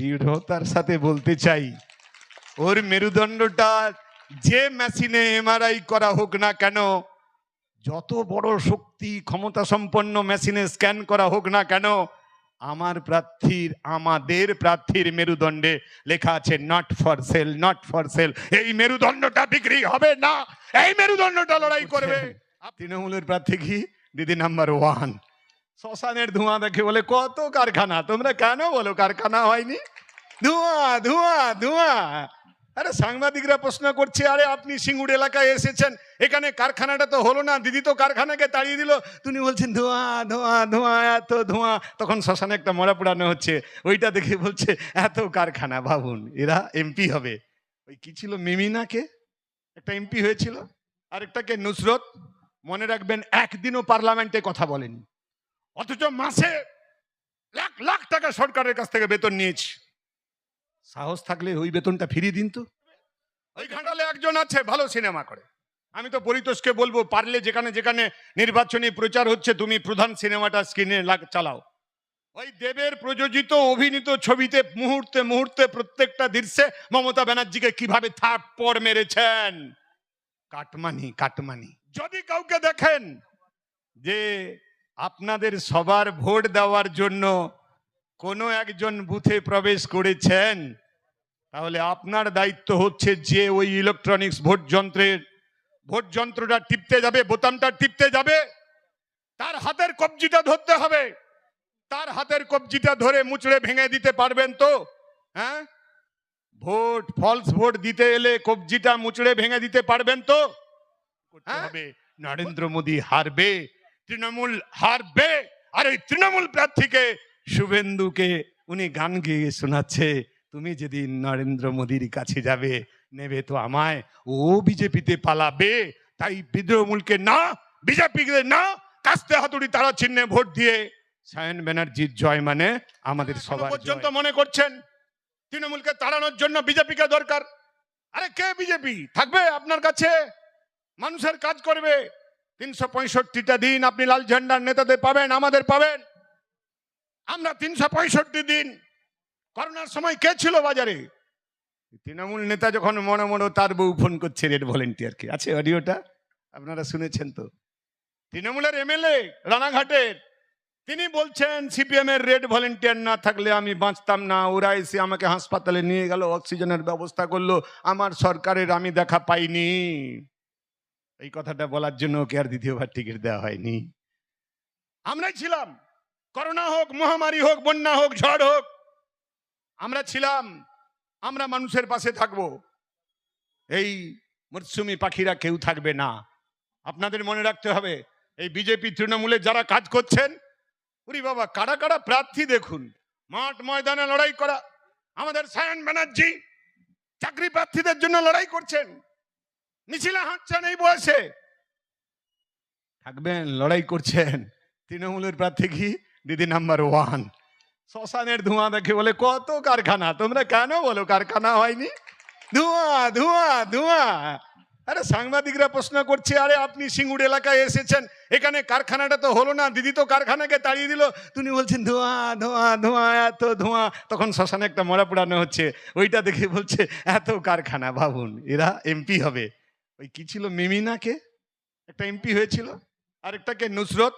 দৃঢ়তার সাথে বলতে চাই ওর মেরুদণ্ডটা যে মেশিনে এমআরআই করা হোক না কেন যত বড় শক্তি ক্ষমতা সম্পন্ন মেশিনে স্ক্যান করা হোক না কেন আমার প্রার্থীর আমাদের প্রার্থীর মেরুদণ্ডে লেখা আছে not for sale not for sale এই মেরুদণ্ডটা বিক্রি হবে না এই মেরুদণ্ডটা লড়াই করবে। তৃণমূলের প্রার্থী কি? দিদি নাম্বার ওয়ান শ্মশানের ধোঁয়া দেখে বলে, কত কারখানা? তোমরা কেন বলো কারখানা হয়নি? ধোঁয়া ধোঁয়া ধোঁয়া। আরে সাংবাদিকরা প্রশ্ন করছে, আরে আপনি সিঙ্গুর এলাকায় এসেছেন, এখানে কারখানাটা তো হলো না, দিদি তো কারখানাকে তাড়িয়ে দিল। তুমি বলছেন, ধোঁয়া ধোঁয়া ধোঁয়া, এত ধোঁয়া। তখন শ্মশানে একটা মরা পোড়ানো হচ্ছে, ওইটা দেখে বলছে, এত কারখানা, ভাবুন, এরা এমপি হবে। ওই কি ছিল মিমিনাকে একটা এমপি হয়েছিল, আরেকটাকে নুসরত। মনে রাখবেন, একদিনও পার্লামেন্টে কথা বলেনি। অথচ মাসে লাখ লাখ টাকা সরকারের কাছ থেকে বেতন নিয়েছি। সাহস থাকলে ওই বেতনটা ফিরিয়ে দিন তো। ওই ঘাটালে একজন আছে ভালো সিনেমা করে। আমি তো পরিতোষকে বলব পারলে যেখানে যেখানে নির্বাচনী প্রচার হচ্ছে তুমি প্রধান সিনেমাটা স্ক্রিনে চালাও। ওই দেবের প্রযোজিত অভিনীত ছবিতে মুহূর্তে মুহূর্তে প্রত্যেকটা দৃশ্যে মমতা ব্যানার্জিকে কীভাবে থাপ্পড় মেরেছেন? Cut money cut money. যদি কাউকে দেখেন যে আপনাদের সবার ভোট দেওয়ার জন্য কোনো একজন বুথে প্রবেশ করেছেন? তাহলে আপনার দায়িত্ব হচ্ছে যে ওই ইলেকট্রনিক্স ভোট যন্ত্রের ভোট যন্ত্রটা টিপতে যাবে বোতামটা টিপতে যাবে। তার হাতের কবজিটা ধরতে হবে। তার হাতের কবজিটা ধরে মুচড়ে ভেঙে দিতে পারবেন তো? হ্যাঁ? ভোট ফলস ভোট দিতে এলে কবজিটা মুচড়ে ভেঙে দিতে পারবেন তো? হ্যাঁ? হবে। নরেন্দ্র মোদী হারবে। তৃণমূল হারবে। আর এই তৃণমূল প্রার্থীকে শুভেন্দুকে উনি গান গেয়ে শোনাচ্ছে তুমি যেদিন নরেন্দ্র মোদীর কাছে যাবে নেবে তো আমায়। ও বিজেপিতে পালাবে তাই তৃণমূলকে না বিজেপিকে না কাস্তে হাতুড়ি তারা চিহ্নে ভোট দিয়ে সায়ন ব্যানার্জির জয় মানে আমাদের সবার পর্যন্ত মনে করছেন তৃণমূলকে তাড়ানোর জন্য বিজেপিকে দরকার? আরে কে বিজেপি? থাকবে আপনার কাছে? মানুষের কাজ করবে। তিনশো পঁয়ষট্টিটা দিন আপনি লাল ঝান্ডার নেতাদের পাবেন, আমাদের পাবেন। আমরা তিনশো পঁয়ষট্টি দিন, করোনার সময় কে ছিল বাজারে? তৃণমূল নেতা যখন মনে মনে তার বউ ফোন করছে, রেড ভলেন্টিয়ারকে। আছে অডিওটা? আপনারা শুনেছেন তো? তৃণমূলের এমএলএ রানাঘাটের, তিনি বলছেন সিপিএম এর রেড ভলেন্টিয়ার না থাকলে আমি বাঁচতাম না। ওরা এসে আমাকে হাসপাতালে নিয়ে গেল, অক্সিজেনের ব্যবস্থা করল। আমার সরকারের আমি দেখা পাইনি। এই কথাটা বলার জন্য ওকে আর দ্বিতীয়বার টিকিট দেওয়া হয়নি। আমরাই ছিলাম। করোনা হোক, মহামারী হোক, বন্যা হোক, ঝড় হোক, আমরা ছিলাম, আমরা মানুষের পাশে থাকব। এই মরসুমি পাখিরা কেউ থাকবে না। আপনাদের মনে রাখতে হবে, এই বিজেপি, তৃণমূলে যারা কাজ করছেন, উরি বাবা, কারা কারা প্রার্থী দেখুন? মাঠ ময়দানে লড়াই করা, আমাদের সায়ন ব্যানার্জি, চাকরি প্রার্থীদের জন্য লড়াই করছেন। মিছিলে হাঁটছেন এই বয়সে। থাকবেন, লড়াই করছেন। তৃণমূলের প্রার্থী কি? দিদি নাম্বার ওয়ান। শ্মশানের ধোঁয়া দেখে বলে, কত কারখানা? তোমরা কেন বলো কারখানা হয়নি? ধোঁয়া ধোঁয়া ধোঁয়া। আরে সাংবাদিকরা প্রশ্ন করছে, আরে আপনি সিঙ্গুর এলাকায় এসেছেন। এখানে কারখানাটা তো হলো না। দিদি তো কারখানাকে তাড়িয়ে দিল। তুমি বলছেন, ধোঁয়া ধোঁয়া ধোঁয়া, এত ধোঁয়া। তখন শ্মশানে একটা মরা পোড়ানো হচ্ছে। ওইটা দেখে বলছে, এত কারখানা, ভাবুন, এরা এমপি হবে। ওই কি ছিল মিমিনাকে একটা এমপি হয়েছিল। আরেকটাকে নুসরত,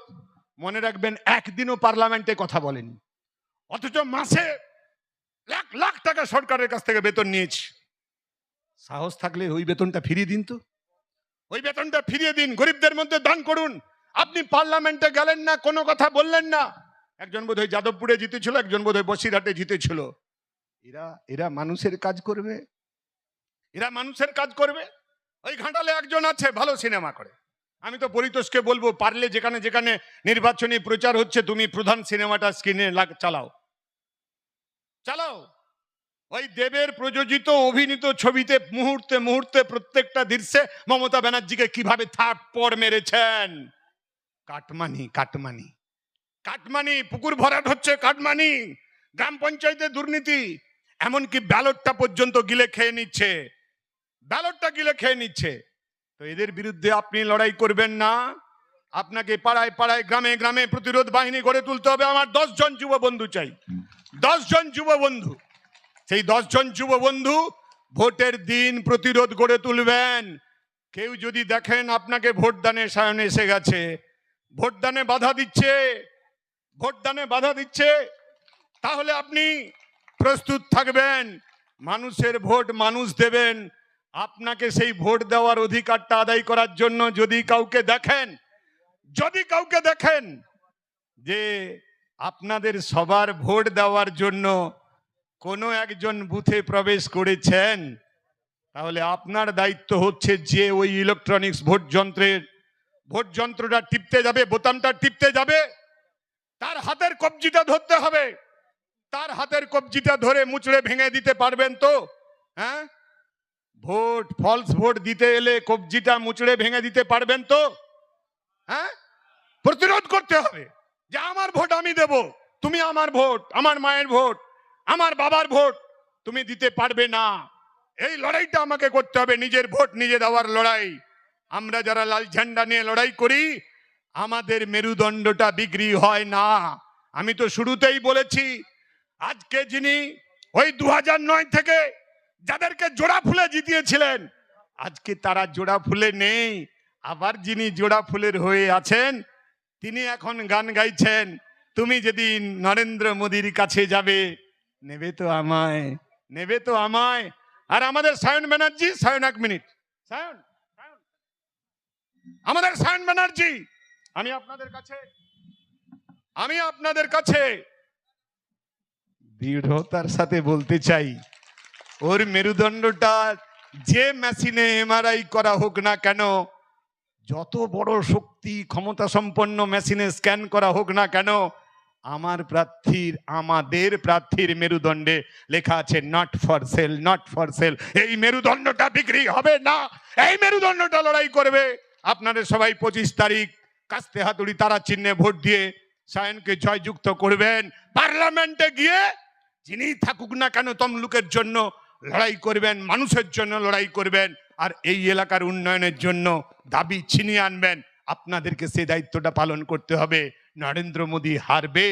মনে রাখবেন একদিনও পার্লামেন্টে কথা বলেনি। অথচ মাসে লাখ লাখ টাকা সরকারের কাছ থেকে বেতন নিয়েছি। সাহস থাকলে ওই বেতনটা ফিরিয়ে দিন তো। ওই বেতনটা ফিরিয়ে দিন, গরিবদের মধ্যে দান করুন। আপনি পার্লামেন্টে গেলেন না, কোনো কথা বললেন না। একজন বোধহয় যাদবপুরে জিতেছিল, একজন বোধহয় বসিরহাটে জিতেছিল। এরা এরা মানুষের কাজ করবে। এরা মানুষের কাজ করবে। ওই ঘাটালে একজন আছে, ভালো সিনেমা করে। আমি তো পরিতোষকে বলব, পারলে যেখানে যেখানে নির্বাচনী প্রচার হচ্ছে, তুমি প্রধান সিনেমাটা স্ক্রিনে চালাও। চালাও। ওই দেবের প্রযোজিত, অভিনীত ছবিতে মুহূর্তে মুহূর্তে প্রত্যেকটা দৃশ্যে মমতা ব্যানার্জিকে কীভাবে থাপ্পড় মেরেছেন? Cut money cut money. কাটমানি, পুকুর ভরাট হচ্ছে কাটমানি। গ্রাম পঞ্চায়েতে দুর্নীতি, এমনকি ব্যালটটা পর্যন্ত গিলে খেয়ে নিচ্ছে। ব্যালটটা গিলে খেয়ে নিচ্ছে। তো এদের বিরুদ্ধে আপনি লড়াই করবেন না। আপনাকে পাড়ায় পাড়ায়, গ্রামে গ্রামে প্রতিরোধ বাহিনী গড়ে তুলতে হবে। আমার দশ জন যুব বন্ধু চাই। দশ জন যুব বন্ধু। সেই দশজন যুব বন্ধু ভোটের দিন প্রতিরোধ গড়ে তুলবেন। কেউ যদি দেখেন আপনাকে ভোটদানে সায়ন এসে গেছে, ভোটদানে বাধা দিচ্ছে, ভোটদানে বাধা দিচ্ছে, তাহলে আপনি প্রস্তুত থাকবেন। মানুষের ভোট মানুষ দেবেন। আপনাকে সেই ভোট দেওয়ার অধিকারটা আদায় করার জন্য যদি কাউকে দেখেন, যদি কাউকে দেখেন যে আপনাদের সবার ভোট দেওয়ার জন্য কোনো একজন বুথে প্রবেশ করেছেন, তাহলে আপনার দায়িত্ব হচ্ছে যে ওই ইলেকট্রনিক্স ভোট যন্ত্রের, ভোট যন্ত্রটা টিপতে যাবে, বোতামটা টিপতে যাবে, তার হাতের কবজিটা ধরতে হবে। তার হাতের কবজিটা ধরে মুচড়ে ভেঙে দিতে পারবেন তো? হ্যাঁ? ভোট ফলস ভোট দিতে এলে কবজিটা মুচড়ে ভেঙে দিতে পারবেন তো? হ্যাঁ? প্রতিরোধ করতে হবে। যে আমার ভোট আমি দেব, তুমি আমার ভোট, আমার মায়ের ভোট, আমার বাবার ভোট, তুমি দিতে পারবে না। এই লড়াইটা আমাকে করতে হবে, নিজের ভোট নিজে দেওয়ার লড়াই। আমরা যারা লাল ঝান্ডা নিয়ে লড়াই করি, আমাদের মেরুদণ্ডটা বিক্রি হয় না। আমি তো শুরুতেই বলেছি, আজকে যিনি ওই দু থেকে যাদেরকে জোড়া ফুলে জিতিয়েছিলেন, আজকে তারা জোড়া ফুলে নেই। আবার যিনি জোড়া ফুলের হয়ে আছেন, তিনি এখন গান গাইছেন, তুমি যদি নরেন্দ্র মোদীর কাছে যাবে, নেবে তো আমায়, নেবে তো আমায়। আর আমাদের সায়ন ব্যানার্জি, সায়ন এক মিনিট। সায়ন। আমাদের সায়ন ব্যানার্জি, আমি আপনাদের কাছে, আমি আপনাদের কাছে দৃঢ়তার সাথে বলতে চাই। ওর মেরুদণ্ডটা যে মেশিনে এমআরআই করা হোক না কেন, যত বড় শক্তি ক্ষমতা সম্পন্ন মেশিনে স্ক্যান করা হোক না কেন, আমার প্রার্থীর, আমাদের প্রার্থীর মেরুদণ্ডে লেখা আছে not for sale not for sale এই মেরুদণ্ডটা বিক্রি হবে না, এই মেরুদণ্ডটা লড়াই করবে। আপনাদের সবাই পঁচিশ তারিখ কাস্তে হাতুড়ি তারা চিহ্নে ভোট দিয়ে সায়নকে জয়যুক্ত করবেন। পার্লামেন্টে গিয়ে যিনি থাকুক না কেন তমলুকের জন্য লড়াই করবেন, মানুষের জন্য লড়াই করবেন, আর এই এলাকার উন্নয়নের জন্য দাবি ছিনিয়ে আনবেন। আপনাদেরকে সেই দায়িত্বটা পালন করতে হবে। নরেন্দ্র মোদী হারবে,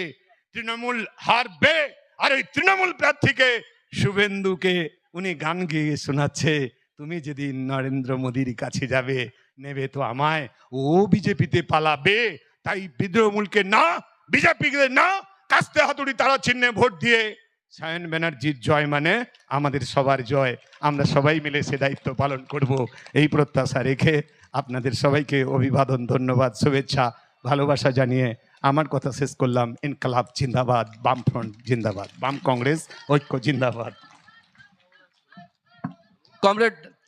তৃণমূল হারবে, আর ওই তৃণমূল প্রার্থীকে শুভেন্দুকে উনি গান গেয়ে শোনাচ্ছে, তুমি যদি নরেন্দ্র মোদীর কাছে যাবে, নেবে তো আমায়। ও বিজেপিতে পালাবে, তাই তৃণমূলকে না, বিজেপিকে না, কাস্তে হাতুড়ি তারা চিহ্নে ভোট দিয়ে সায়ন ব্যানার্জির জয় মানে আমাদের সবার জয়। আমরা সবাই মিলে সে দায়িত্ব পালন করব। এই প্রত্যাশা রেখে আপনাদের সবাইকে অভিবাদন, ধন্যবাদ, শুভেচ্ছা, ভালোবাসা জানিয়ে আমার কথা শেষ করলাম। ইনকালাব জিন্দাবাদ, বামফ্রন্ট জিন্দাবাদ, বাম কংগ্রেস, ঐক্য জিন্দাবাদ। কমরেড